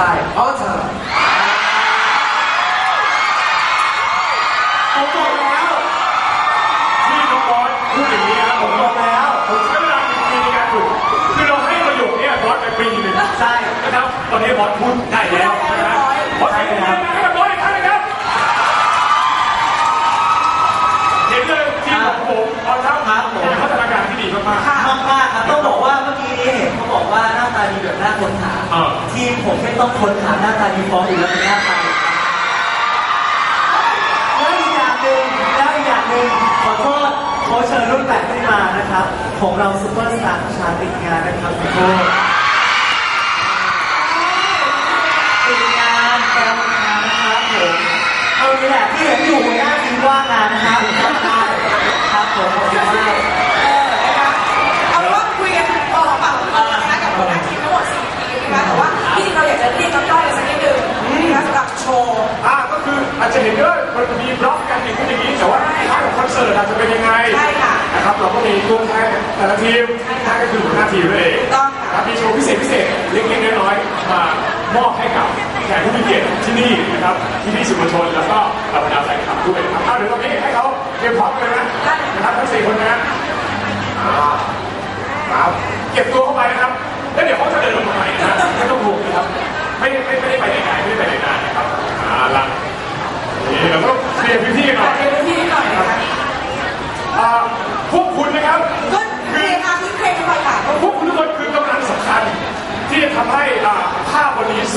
ตายเพราะเธอผมบอกแล้วที่น้องบอสพูดอย่างนี้นะผมบอกแล้ว ผมใช้เวลาหนึ่งปีในการฝึกคือเราให้ประโยคเนี้บอสไปปีหนึ่งใช่นะครับ ตอนนี้บอสพูดได้แล้ว หน้าตาดีแบบหน้าค้นหาอ่า ทีมผมไม่ต้องค้นหาหน้าตาดีพออยู่แล้วเป็นหน้าตาดีแล้วอีกอย่างหนึ่งแล้วอีกอย่างหนึ่งขอโทษเขาเชิญรุ่นแปดไม่มานะครับ ของเราซุปเปอร์สตาร์ชาติดงานนะครับขอโทษติดงานแกมงานนะครับผมเอานี่แหละที่เห็นอยู่หัวหน้าทีมว่างงานนะครับครับได้ครับ ที่จริงเราอยากจะเรียกน้ำย่อยสักนิดหนึ่งนะคะสำหรับโชว์ อ่าก็คืออาจจะเห็นว่ามันมีบล็อกกันอย่างนี้อย่างนี้แต่ว่าท้ายของคอนเสิร์ตอาจจะเป็นยังไงใช่ค่ะนะครับเราก็มีตัวแทนแต่ละทีมนั่นก็คือหัวหน้าทีมนั่นเองถูกต้องค่ะ ครับมีโชว์พิเศษพิเศษเล็กๆน้อยๆมามอบให้กับแขกผู้มีเกียรติที่นี่นะครับที่นี่สื่อมวลชนแล้วก็เหล่าบรรดาแฟนคลับด้วยนะครับเอาเดี๋ยวตอนนี้ให้เขาเตรียมพร้อมกันนะนะครับทั้งสี่คนนะอ่าครับเก็บตัวเข้าไปนะครับ แล้วเดี๋ยวเขาจะเดินลง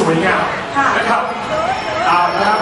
วันนี้สวยงามค่ะนะครับอ่านะครับ